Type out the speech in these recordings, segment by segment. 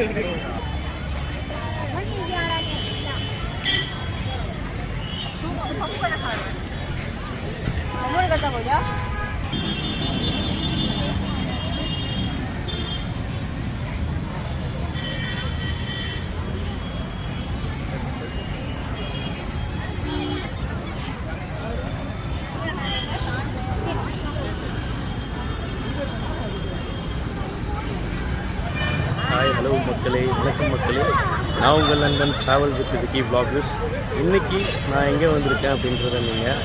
Thank you. மக்களே வணக்கம் மக்களே. நான் உங்கள் நண்பன் ட்ராவல் வித் விக்கி vloggers. இன்றைக்கி நான் எங்கே வந்திருக்கேன் அப்படின்றத நீங்கள்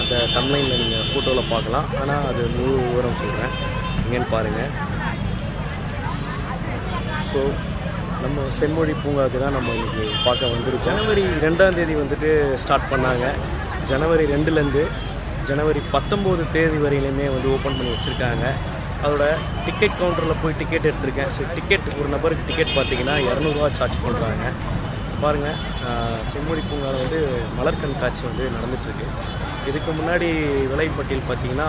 அந்த தம்லைனில் நீங்கள் ஃபோட்டோவில் பார்க்கலாம். ஆனால் அது முழு விவரம் சொல்கிறேன் எங்கேன்னு பாருங்கள் ஸோ நம்ம செம்மொழி பூங்காவுக்கு தான் நம்ம இன்றைக்கி பார்க்க வந்துடும் ஜனவரி ரெண்டாம் தேதி வந்துட்டு ஸ்டார்ட் பண்ணாங்க. ஜனவரி ரெண்டுலேருந்து ஜனவரி பத்தொம்போது தேதி வரையிலுமே வந்து ஓப்பன் பண்ணி வச்சுருக்காங்க. அதோட டிக்கெட் கவுண்டரில் போய் டிக்கெட் எடுத்திருக்கேன். ஸோ டிக்கெட் ஒரு நபருக்கு டிக்கெட் பார்த்தீங்கன்னா இரநூறுவா சார்ஜ் பண்ணுறாங்க பாருங்கள் செம்மொழி பூங்காவில் வந்து மலர் கண்காட்சி வந்து நடந்துகிட்ருக்கு இதுக்கு முன்னாடி விலைப்பட்டியல் பார்த்தீங்கன்னா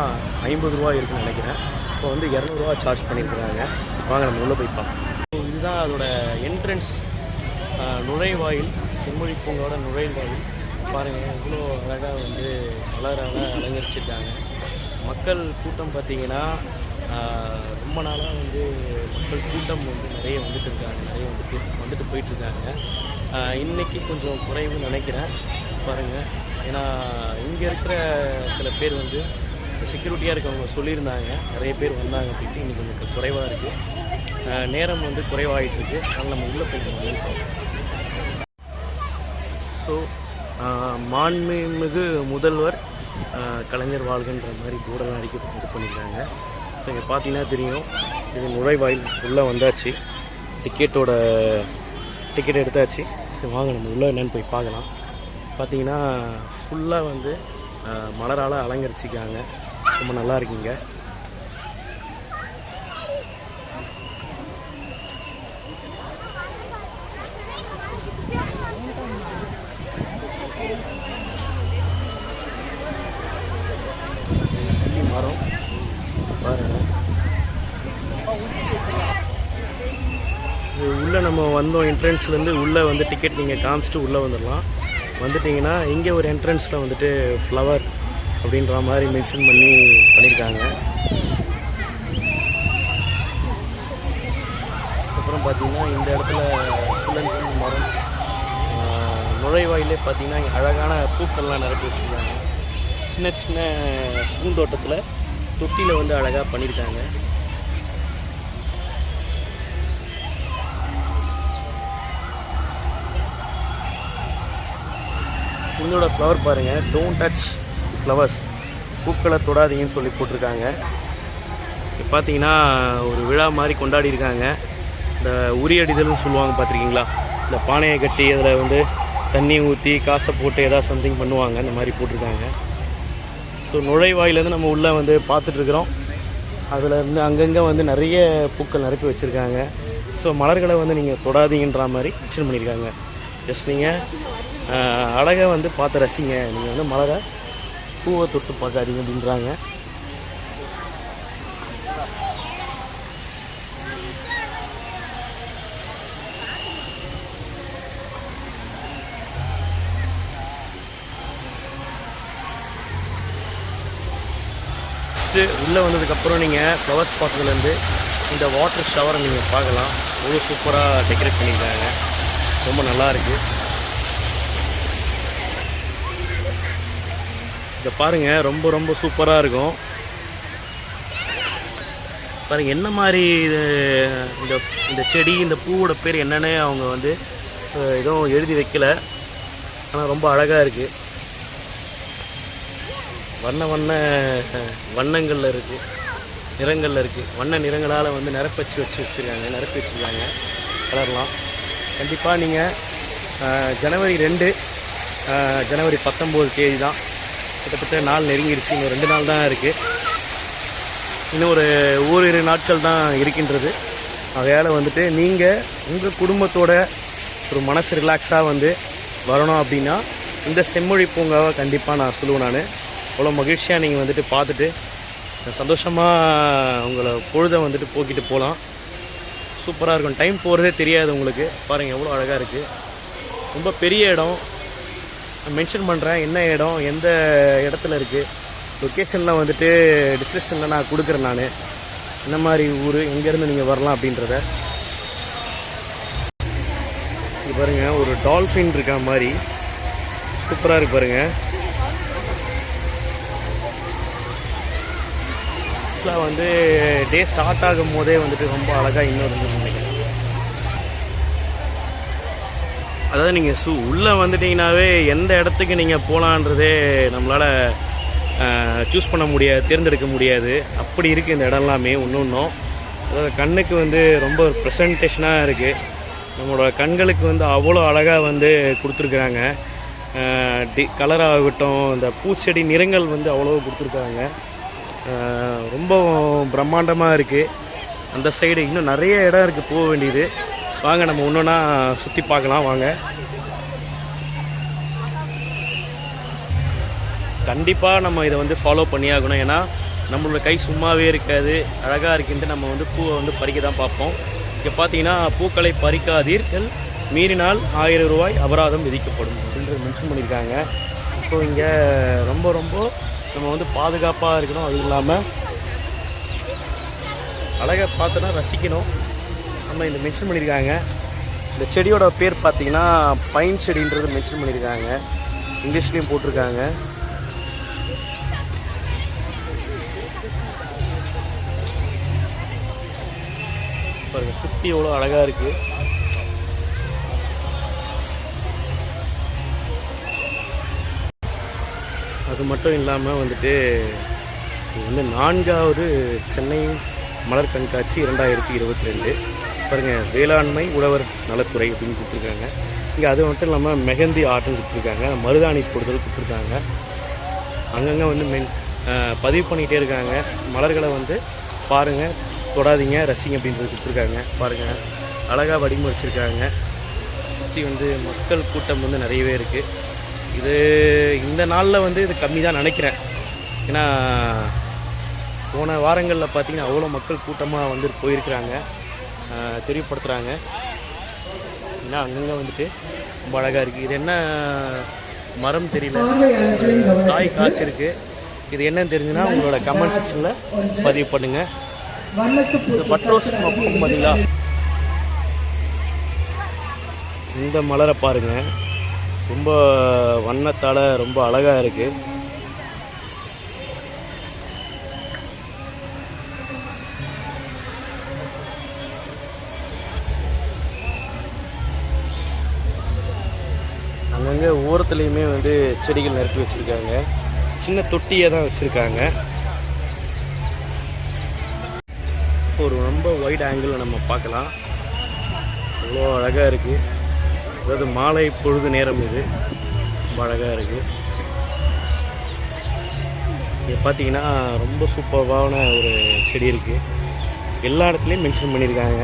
ஐம்பது ரூபா இருக்குன்னு நினைக்கிறேன். இப்போ வந்து இரநூறுவா சார்ஜ் பண்ணியிருக்கிறாங்க. வாங்க நம்ம உள்ளே போய் பார்ப்போம். ஸோ இதுதான் அதோட என்ட்ரன்ஸ் நுழைவாயில் செம்மொழி பூங்காவோட நுழைவாயில். பாருங்கள் இவ்வளோ அழகாக வந்து மலரால் அலங்கரிச்சிருக்காங்க. மக்கள் கூட்டம் பார்த்தீங்கன்னா ரொம்ப நாளாக வந்து மக்கள் கூட்டம் வந்து நிறைய வந்துட்டு இருக்காங்க நிறைய வந்துட்டு வந்துட்டு போயிட்டு இருக்காங்க இன்னைக்கு கொஞ்சம் குறைவுன்னு நினைக்கிறேன். பாருங்கள் ஏன்னா இங்கே இருக்கிற சில பேர் வந்து செக்யூரிட்டியாக இருக்கவங்க சொல்லியிருந்தாங்க. நிறைய பேர் வந்தாங்க அப்படின்ட்டு இன்னைக்கு கொஞ்சம் குறைவாக இருக்குது நேரம் வந்து குறைவாகிட்டுருக்கு அதனால் நம்ம உள்ளே போய் வந்துருக்கோம் ஸோ மாண்புமிகு முதல்வர் கலைஞர் வாழ்கின்ற மாதிரி போர்டெல்லாம் அடிக்க இது பண்ணியிருக்காங்க. நீங்கள் பார்த்தீங்கன்னா தெரியும். இது நுழைவாயில் உள்ளே வந்தாச்சு. டிக்கெட்டோட டிக்கெட் எடுத்தாச்சு. சரி வாங்க நம்ம உள்ளே என்னென்னு போய் பார்க்கலாம். பார்த்தீங்கன்னா ஃபுல்லாக வந்து மலரால் அலங்கரிச்சிக்காங்க ரொம்ப நல்லா இருக்குங்க சுத்தி மரம் பாருங்க இது உள்ளே நம்ம வந்தோம் என்ட்ரன்ஸ்லேருந்து உள்ளே வந்து டிக்கெட் நீங்கள் காமிச்சிட்டு உள்ளே வந்துடலாம். வந்துட்டிங்கன்னா இங்கே ஒரு என்ட்ரன்ஸில் வந்துட்டு ஃப்ளவர் அப்படின்ற மாதிரி மென்ஷன் பண்ணி பண்ணியிருக்காங்க அப்புறம் பார்த்திங்கன்னா இந்த இடத்துல ஃபுல் அண்ட் ஃபுல் மரம். நுழைவாயிலே பார்த்திங்கன்னா இங்கே அழகான பூக்கள்லாம் நிரப்பி வச்சுருக்காங்க. சின்ன சின்ன பூந்தோட்டத்தில் தொட்டியில் வந்து அழகாக பண்ணியிருக்காங்க இதோட ஃப்ளவர் பாருங்கள் டோன்ட் டச் ஃப்ளவர்ஸ் பூக்களை தொடாதீங்கன்னு சொல்லி போட்டிருக்காங்க. இப்போ பார்த்தீங்கன்னா ஒரு விழா மாதிரி கொண்டாடி இருக்காங்க இந்த உரியடிதல்னு சொல்லுவாங்க பார்த்துருக்கீங்களா இந்த பானையை கட்டி அதில் வந்து தண்ணி ஊற்றி காசை போட்டு ஏதாவது சம்திங் பண்ணுவாங்க. இந்த மாதிரி போட்டிருக்காங்க. ஸோ நுழைவாயிலேருந்து நம்ம உள்ளே வந்து பார்த்துட்ருக்குறோம். அதில் இருந்து அங்கங்கே வந்து நிறைய பூக்கள் நிரப்பி வச்சுருக்காங்க. ஸோ மலர்களை வந்து நீங்கள் தொடாதீங்கன்ற மாதிரி மென்ஷன் பண்ணியிருக்காங்க. ஜஸ்ட் நீங்கள் அழகை வந்து பார்த்து ரசிங்க. நீங்கள் வந்து மலரை பூவை தொட்டு பார்க்காதீங்க அப்படின்றாங்க. ஃபஸ்ட்டு உள்ளே வந்ததுக்கப்புறம் நீங்கள் ஃப்ளவர்ஸ் பார்த்ததுலேருந்து இந்த வாட்டர் ஷவரை நீங்கள் பார்க்கலாம். ரொம்ப சூப்பராக டெக்கரேட் பண்ணியிருக்காங்க. ரொம்ப நல்லா இதை பாருங்கள் ரொம்ப ரொம்ப சூப்பராக இருக்கும். பாருங்க என்ன மாதிரி இது இந்த இந்த செடி இந்த பூவோட பேர் என்னன்னு அவங்க வந்து எதுவும் எழுதி வைக்கல. ஆனால் ரொம்ப அழகாக இருக்குது வண்ண வண்ண வண்ணங்களில் இருக்குது நிறங்களில் இருக்குது வண்ண நிறங்களால் வந்து நிரப்பச்சு வச்சு வச்சுருக்காங்க நிரப்பி வச்சுருக்காங்க. கலர்லாம். கண்டிப்பாக நீங்கள் ஜனவரி ரெண்டு ஜனவரி பத்தொம்போது தேதி தான் கிட்டத்தட்ட நாள் நெருங்கிடுச்சு இன்னும் ரெண்டு நாள் தான் இருக்குது இன்னும் ஒரு ஓரிரு நாட்கள் தான் இருக்கின்றது. அதையால் வந்துட்டு நீங்கள் உங்கள் குடும்பத்தோட ஒரு மனசு ரிலாக்ஸாக வந்து வரணும் அப்படின்னா இந்த செம்மொழி பூங்காவை கண்டிப்பாக நான் சொல்லுவேன் நான். அவ்வளோ மகிழ்ச்சியாக நீங்கள் வந்துட்டு பார்த்துட்டு சந்தோஷமாக உங்களை பொழுதை வந்துட்டு போக்கிட்டு போகலாம். சூப்பராக இருக்கும். டைம் போகிறதே தெரியாது உங்களுக்கு. பாருங்கள் எவ்வளோ அழகாக இருக்குது ரொம்ப பெரிய இடம். மென்ஷன் பண்ணுறேன் என்ன இடம் எந்த இடத்துல இருக்குது லொக்கேஷன்லாம் வந்துட்டு டிஸ்கிரிப்ஷனில் நான் கொடுக்குறேன் நான். என்ன மாதிரி ஊர் எங்கேருந்து நீங்கள் வரலாம் அப்படின்றத. இது பாருங்கள் ஒரு டால்ஃபின் இருக்க மாதிரி. சூப்பராக இருக்கு பாருங்கள் ஆக்சுவலாக வந்து டே ஸ்டார்ட் ஆகும் போதே வந்துட்டு ரொம்ப அழகாக இன்னொரு நினைக்கிறேன். அதாவது நீங்கள் சு உள்ளே வந்துட்டிங்கனாவே எந்த இடத்துக்கு நீங்கள் போகலான்றதே நம்மளால் சூஸ் பண்ண முடியாது தேர்ந்தெடுக்க முடியாது. அப்படி இருக்குது இந்த இடம்லாமே ஒன்று ஒன்றும் அதாவது கண்ணுக்கு வந்து ரொம்ப ப்ரெசன்டேஷனாக இருக்குது நம்மளோட கண்களுக்கு வந்து அவ்வளோ அழகாக வந்து கொடுத்துருக்குறாங்க. டி கலராகட்டும் இந்த பூச்செடி நிறங்கள் வந்து அவ்வளோ கொடுத்துருக்காங்க. ரொம்ப பிரம்மாண்டமாக இருக்குது அந்த சைடு இன்னும் நிறைய இடம் இருக்குது போக வேண்டியது. வாங்க நம்ம ஒன்றுனா சுற்றி பார்க்கலாம் வாங்க. கண்டிப்பாக நம்ம இதை வந்து ஃபாலோ பண்ணியாகணும் ஏன்னா நம்மளோட கை சும்மாவே இருக்காது. அழகாக இருக்குன்ட்டு நம்ம வந்து பூவை வந்து பறிக்க தான் பார்ப்போம். இங்கே பார்த்தீங்கன்னா பூக்களை பறிக்காதீர்கள். மீறினால் ஆயிரம் ரூபாய் அபராதம் விதிக்கப்படும் அப்படின்றது மென்ஷன் பண்ணியிருக்காங்க. ஸோ இங்கே ரொம்ப ரொம்ப நம்ம வந்து பாதுகாப்பாக இருக்கணும். அதுவும் இல்லாமல் அழகை பார்த்தோன்னா ரசிக்கணும். நம்ம இந்த மென்ஷன் பண்ணியிருக்காங்க இந்த செடியோட பேர் பார்த்தீங்கன்னா பைன் செடின்றது மென்ஷன் பண்ணியிருக்காங்க இங்கிலீஷ்லேயும் போட்டிருக்காங்க. பாருங்கள் சுற்றி எவ்வளோ அழகாக இருக்குது அது மட்டும் இல்லாமல் வந்துட்டு இது வந்து நான்காவது சென்னை மலர் கண்காட்சி இரண்டாயிரத்தி இருபத்தி ரெண்டு. பாருங்கள் வேளாண்மை உழவர் நலத்துறை அப்படின்னு கொடுத்துருக்காங்க. இங்கே அது மட்டும் இல்லாமல் மெஹந்தி ஆர்ட்னு கொடுத்துருக்காங்க மருதாணி கொடுத்தல் கொடுத்துருக்காங்க. அங்கங்கே வந்து மென் பதிவு பண்ணிகிட்டே இருக்காங்க. மலர்களை வந்து பாருங்கள் தொடாதீங்க ரசிங்க அப்படின்றது கொடுத்துருக்காங்க பாருங்கள் அழகாக வடிவமைச்சிருக்காங்க சுற்றி வந்து மக்கள் கூட்டம் வந்து நிறையவே இருக்குது இது இந்த நாளில் வந்து இது கம்மி தான் நினைக்கிறேன். ஏன்னா போன வாரங்களில் பார்த்தீங்கன்னா அவ்வளோ மக்கள் கூட்டமாக வந்து போயிருக்கிறாங்க. தெரியப்படுத்துகிறாங்க ஏன்னா அங்கங்கே வந்துட்டு ரொம்ப அழகாக இருக்குது இது என்ன மரம் தெரியல. காய் காய்ச்சிருக்கு இது என்னன்னு தெரிஞ்சுன்னா உங்களோட கமெண்ட் செக்ஷனில் பதிவு பண்ணுங்கள் இந்த பட்ரோஸ் பார்த்தீங்களா? இந்த மலரை பாருங்கள் ரொம்ப வண்ணத்தால் ரொம்ப அழகாக இருக்குது அங்கங்கே ஓரத்துலேயுமே வந்து செடிகள் நிரப்பி வச்சுருக்காங்க. சின்ன தொட்டியை தான் வச்சுருக்காங்க. ஒரு ரொம்ப ஒயிட் ஆங்கிளில் நம்ம பார்க்கலாம். அவ்வளோ அழகாக இருக்குது அதாவது மாலை பொழுது நேரம் இது. ரொம்ப அழகாக இருக்குது இங்கே பார்த்தீங்கன்னா ரொம்ப சூப்பர்வான ஒரு செடி இருக்குது எல்லா இடத்துலையும் மென்ஷன் பண்ணியிருக்காங்க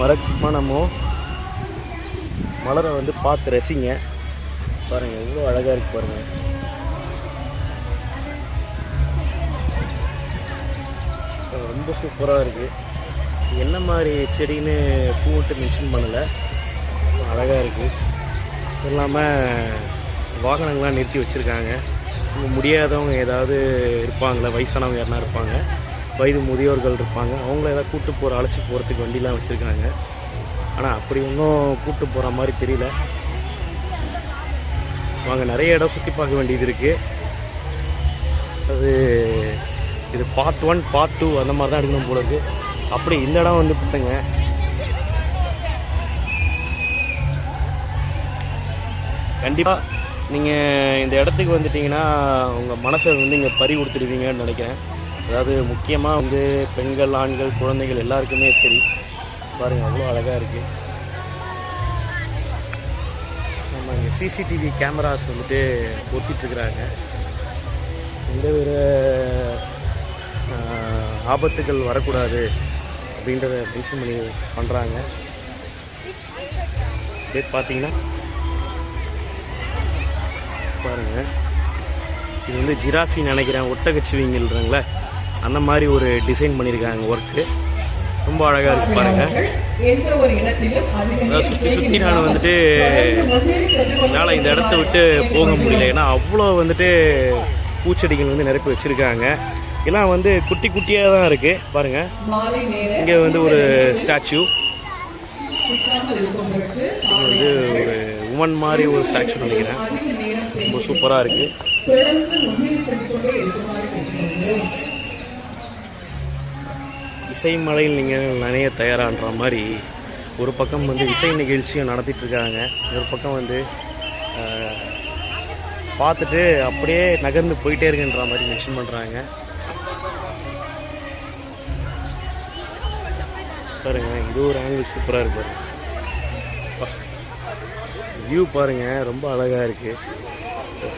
மறக்காம நம்ம மலரை வந்து பார்த்து ரசிங்க. பாருங்கள் எவ்வளோ அழகாக இருக்குது பாருங்கள் ரொம்ப சூப்பராக இருக்குது என்ன மாதிரி செடின்னு பூட்டு மென்ஷன் பண்ணலை. அழகாக இருக்குது அதுவும் இல்லாமல் வாகனங்கள்லாம் நிறுத்தி வச்சுருக்காங்க. முடியாதவங்க ஏதாவது இருப்பாங்களே வயசானவங்க யாருனா இருப்பாங்க. வயது முதியோர்கள் இருப்பாங்க. அவங்கள ஏதாவது கூட்டு போகிற அழைச்சி போகிறதுக்கு வண்டிலாம் வச்சுருக்காங்க. ஆனால் அப்படி ஒன்றும் கூட்டு போகிற மாதிரி தெரியல. வாங்க நிறைய இடம் சுற்றி பார்க்க வேண்டியது இருக்குது அது இது பார்ட் ஒன் பார்ட் டூ அந்த மாதிரி தான் எடுக்கணும் போல இருக்குது அப்படி இந்த இடம் வந்து பார்த்துங்க கண்டிப்பாக நீங்கள் இந்த இடத்துக்கு வந்துட்டிங்கன்னா உங்கள் மனசை வந்து இங்கே பறி கொடுத்துடுவீங்கன்னு நினைக்கிறேன். அதாவது முக்கியமாக வந்து பெண்கள் ஆண்கள் குழந்தைகள் எல்லாருக்குமே சரி. பாருங்கள் அவ்வளோ அழகாக இருக்குது நம்ம இங்கே சிசிடிவி கேமராஸ் வந்துட்டு ஒட்டிகிட்ருக்குறாங்க எந்த ஒரு ஆபத்துகள் வரக்கூடாது அப்படின்றத மென்ஷன் பண்ணி பண்ணுறாங்க அப்படியே பார்த்தீங்கன்னா பாருங்கள் இது வந்து ஜிராஃபி நினைக்கிறேன். ஒட்டகச்சிவிங்கிறாங்களே அந்த மாதிரி ஒரு டிசைன் பண்ணியிருக்காங்க ஒர்க்கு ரொம்ப அழகாக இருக்கு பாருங்க. எந்த சுற்றி சுற்றி நான் வந்துட்டு என்னால் இந்த இடத்த விட்டு போக முடியல. ஏன்னா அவ்வளோ வந்துட்டு பூச்செடிகள் வந்து நிரப்பி வச்சுருக்காங்க. எல்லாம் வந்து குட்டி குட்டியாக தான் இருக்குது பாருங்கள் இங்கே வந்து ஒரு ஸ்டாச்சு. வந்து ஒரு உமன் மாதிரி ஒரு ஸ்டாச்சு நினைக்கிறேன். ரொம்ப சூப்பராக இருக்குது இசைமலையில் இசை மலையில் நீங்கள் நனைய தயாரான்ற மாதிரி ஒரு பக்கம் வந்து இசை நிகழ்ச்சியும் நடத்திட்டுருக்காங்க. ஒரு பக்கம் வந்து பார்த்துட்டு அப்படியே நகர்ந்து போயிட்டே இருக்குன்ற மாதிரி மென்ஷன் பண்ணுறாங்க பாருங்க இது ஒரு ஆங்கிள் சூப்பராக இருக்கு பாருங்க. வியூ பாருங்க ரொம்ப அழகாக இருக்குது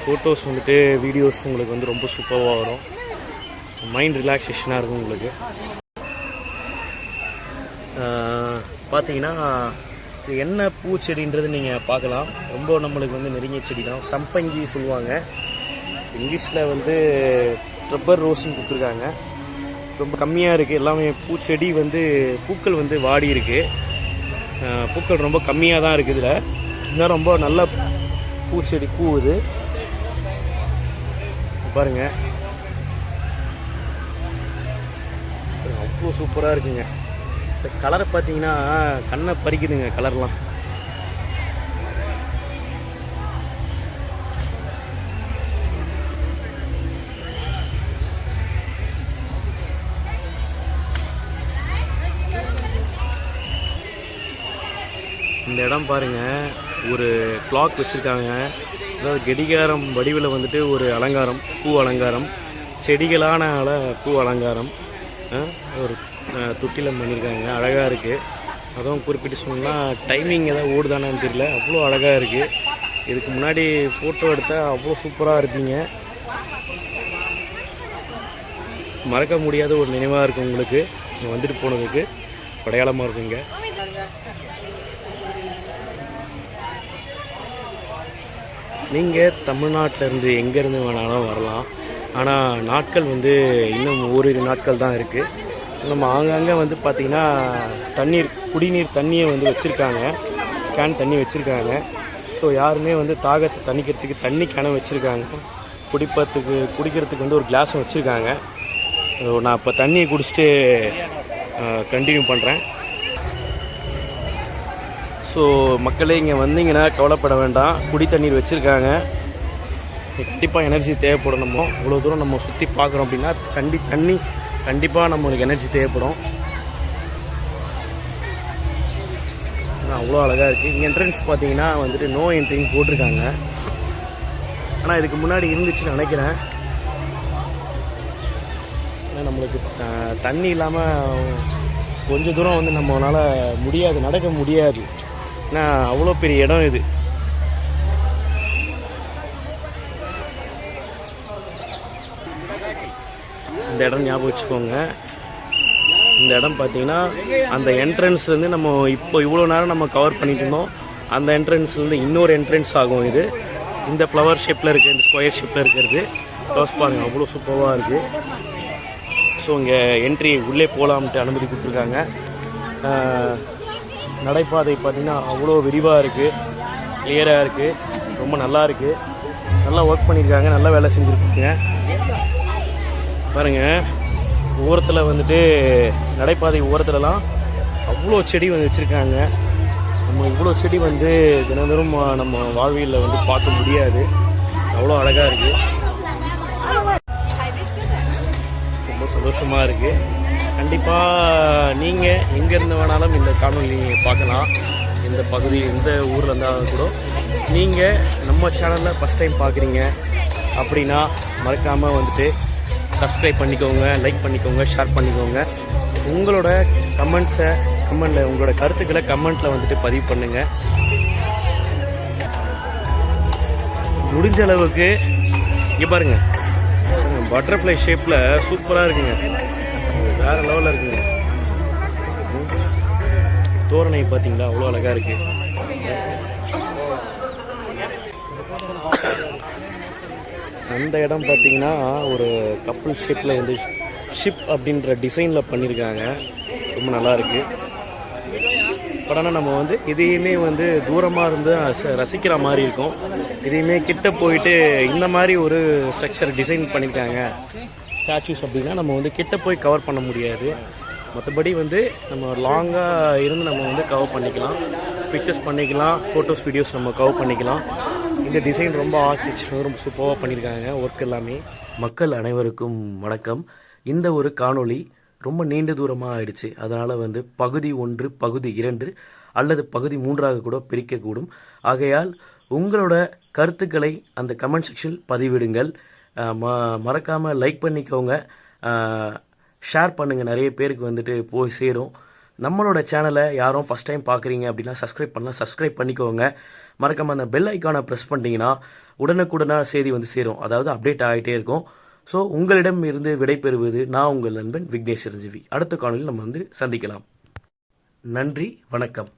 ஃபோட்டோஸ் வந்துட்டு வீடியோஸ் உங்களுக்கு வந்து ரொம்ப சூப்பராக வரும். மைண்ட் ரிலாக்ஸேஷனாக இருக்கும் உங்களுக்கு. பார்த்தீங்கன்னா இது என்ன பூச்செடின்றது நீங்கள் பார்க்கலாம். ரொம்ப நம்மளுக்கு வந்து நெருங்கிய செடி தான் சம்பங்கி சொல்லுவாங்க. இங்கிலீஷில் வந்து ரப்பர் ரோஸ்ன்னு கொடுத்துருக்காங்க. ரொம்ப கம்மியாக இருக்குது எல்லாமே பூச்செடி வந்து பூக்கள் வந்து வாடி இருக்கு. பூக்கள் ரொம்ப கம்மியாக தான் இருக்குது இதில். இன்னும் ரொம்ப நல்ல பூச்செடி பூவுது. இது பாருங்க. அவ்வளோ சூப்பராக இருக்குங்க. இந்த கலரை பார்த்தீங்கன்னா கண்ணை பறிக்குதுங்க கலர்லாம். இந்த இடம் பாருங்க ஒரு கிளாக் வச்சுருக்காங்க. அதாவது கெடிகாரம் வடிவில் வந்துட்டு ஒரு அலங்காரம் பூ அலங்காரம் செடிகளானால பூ அலங்காரம் ஒரு துட்டிலம் பண்ணியிருக்காங்க. அழகாக இருக்குது அதுவும் குறிப்பிட்டு சொன்னால் டைமிங் எதாவது ஓடுதானான்னு தெரியல. அவ்வளோ அழகாக இருக்குது இதுக்கு முன்னாடி ஃபோட்டோ எடுத்தால் அவ்வளோ சூப்பராக இருப்பீங்க. மறக்க முடியாத ஒரு நினைவாக இருக்கும் உங்களுக்கு. வந்துட்டு போனதுக்கு. அடையாளமாக இருக்குங்க. நீங்கள் தமிழ்நாட்டிலேருந்து எங்கேருந்து வேணாலும் வரலாம். ஆனால் நாட்கள் வந்து இன்னும் ஓரிரு நாட்கள் தான் இருக்குது நம்ம ஆங்காங்கே வந்து பார்த்திங்கன்னா தண்ணீர் குடிநீர் தண்ணியை வந்து வச்சுருக்காங்க. கேன் தண்ணி வச்சுருக்காங்க. ஸோ யாருமே வந்து தாகத்தை தணிக்கிறதுக்கு தண்ணி கேனை வச்சுருக்காங்க. குடிப்பத்துக்கு குடிக்கிறதுக்கு வந்து ஒரு கிளாஸும் வச்சுருக்காங்க. நான் இப்போ தண்ணியை குடிச்சிட்டு கண்டினியூ பண்ணுறேன் ஸோ மக்களே இங்கே வந்தீங்கன்னா கவலைப்பட வேண்டாம். குடி தண்ணீர் வச்சுருக்காங்க. கண்டிப்பாக எனர்ஜி தேவைப்படணுமோ இவ்வளோ தூரம் நம்ம சுற்றி பார்க்குறோம் அப்படின்னா கண்டி தண்ணி கண்டிப்பாக நம்மளுக்கு எனர்ஜி தேவைப்படும். ஆனால் அவ்வளோ அழகாக இருக்குது இங்கே என்ட்ரன்ஸ் பார்த்தீங்கன்னா வந்துட்டு நோ என்ட்ரிங் போட்டிருக்காங்க. ஆனால் இதுக்கு முன்னாடி இருந்துச்சுன்னு நினைக்கிறேன். ஏன்னா நம்மளுக்கு தண்ணி இல்லாமல் கொஞ்ச தூரம் வந்து நம்மளால முடியாது நடக்க முடியாது. ஏன்னா அவ்வளோ பெரிய இடம் இது. இந்த இடம் ஞாபகம் வச்சுக்கோங்க. இந்த இடம் பார்த்தீங்கன்னா அந்த என்ட்ரன்ஸ்லேருந்து நம்ம இப்போ இவ்வளோ நேரம் நம்ம கவர் பண்ணிட்டு இருந்தோம். அந்த என்ட்ரன்ஸ்லேருந்து இன்னொரு என்ட்ரன்ஸ் ஆகும் இது. இந்த ஃப்ளவர் ஷேப்பில் இருக்குது இந்த ஸ்கொயர் ஷேப்பில் இருக்கிறது. க்ளோஸ் பாருங்கள் அவ்வளோ சூப்பராக இருக்குது ஸோ இங்கே என்ட்ரி உள்ளே போகலாம்ட்டு அனுமதி கொடுத்துருக்காங்க. நடைபாதை பார்த்திங்கன்னா அவ்வளோ விரிவாக இருக்குது கிளியராக இருக்குது ரொம்ப நல்லா இருக்குது நல்லா ஒர்க் பண்ணியிருக்காங்க நல்லா வேலை செஞ்சுருக்காங்க. பாருங்கள் ஓரத்தில் வந்துட்டு நடைபாதை ஓரத்துலலாம் அவ்வளோ செடி வந்து வச்சுருக்காங்க. நம்ம இவ்வளோ செடி வந்து தினந்தோறும் நம்ம வாழ்வியலில் வந்து பார்க்க முடியாது. அவ்வளோ அழகாக இருக்குது ரொம்ப சந்தோஷமாக இருக்குது கண்டிப்பாக நீங்கள் எங்கேருந்து வேணாலும் இந்த காணொலி நீங்கள் பார்க்கலாம். இந்த பகுதி எந்த ஊரில் இருந்தாலும் கூட. நீங்கள் நம்ம சேனலில் ஃபஸ்ட் டைம் பார்க்குறீங்க அப்படின்னா மறக்காமல் வந்துட்டு சப்ஸ்கிரைப் பண்ணிக்கோங்க லைக் பண்ணிக்கோங்க ஷேர் பண்ணிக்கோங்க. உங்களோட கமெண்ட்ஸை கமெண்டில் உங்களோட கருத்துக்களை கமெண்ட்டில் வந்துட்டு பதிவு பண்ணுங்கள் முடிஞ்ச அளவுக்கு இங்கே பாருங்க. பட்டர்ஃப்ளை ஷேப்பில் சூப்பராக இருக்குங்க. வேற லெவலில் இருக்குங்க. தோரணை பார்த்தீங்களா? அவ்வளோ அழகாக இருக்குது அந்த இடம் பார்த்தீங்கன்னா ஒரு கப்புள் ஷேப்பில் வந்து ஷிப் அப்படின்ற டிசைனில் பண்ணியிருக்காங்க. ரொம்ப நல்லா இருக்கு. பட் ஆனால் நம்ம வந்து இதையுமே வந்து தூரமாக இருந்து ரசிக்கிற மாதிரி இருக்கும். இதையுமே கிட்ட போயிட்டு இந்த மாதிரி ஒரு ஸ்ட்ரக்சர் டிசைன் பண்ணியிருக்காங்க. ஸ்டாச்சூஸ் அப்படின்னா நம்ம வந்து கிட்ட போய் கவர் பண்ண முடியாது. மற்றபடி வந்து நம்ம லாங்காக இருந்து நம்ம வந்து கவர் பண்ணிக்கலாம். பிக்சர்ஸ் பண்ணிக்கலாம். ஃபோட்டோஸ் வீடியோஸ் நம்ம கவர் பண்ணிக்கலாம். இந்த டிசைன் ரொம்ப ஆர்டிஸ்ட் ரொம்ப சூப்பராக பண்ணியிருக்காங்க ஒர்க் எல்லாமே. மக்கள் அனைவருக்கும் வணக்கம். இந்த ஒரு காணொளி ரொம்ப நீண்ட தூரமாக ஆயிடுச்சு. அதனால் வந்து பகுதி ஒன்று பகுதி இரண்டு அல்லது பகுதி மூன்றாக கூட பிரிக்கக்கூடும். ஆகையால் உங்களோட கருத்துக்களை அந்த கமெண்ட் செக்ஷனில் பதிவிடுங்கள். ம மறக்காமல் லைக் பண்ணிக்கோங்க. ஷேர் பண்ணுங்கள் நிறைய பேருக்கு வந்துட்டு போய் சேரும். நம்மளோட சேனலை யாரும் ஃபஸ்ட் டைம் பார்க்குறீங்க அப்படின்னா சப்ஸ்கிரைப் பண்ணலாம். சப்ஸ்கிரைப் பண்ணிக்கோங்க. மறக்காம அந்த பெல் ஐக்கானை ப்ரெஸ் பண்ணிட்டீங்கன்னா உடனுக்குடனா செய்தி வந்து சேரும். அதாவது அப்டேட் ஆகிட்டே இருக்கும். ஸோ உங்களிடம் இருந்து விடைபெறுவது நான் உங்கள் நண்பன் விக்னேஷ் அடுத்த காணொலியில் நம்ம வந்து சந்திக்கலாம். நன்றி வணக்கம்.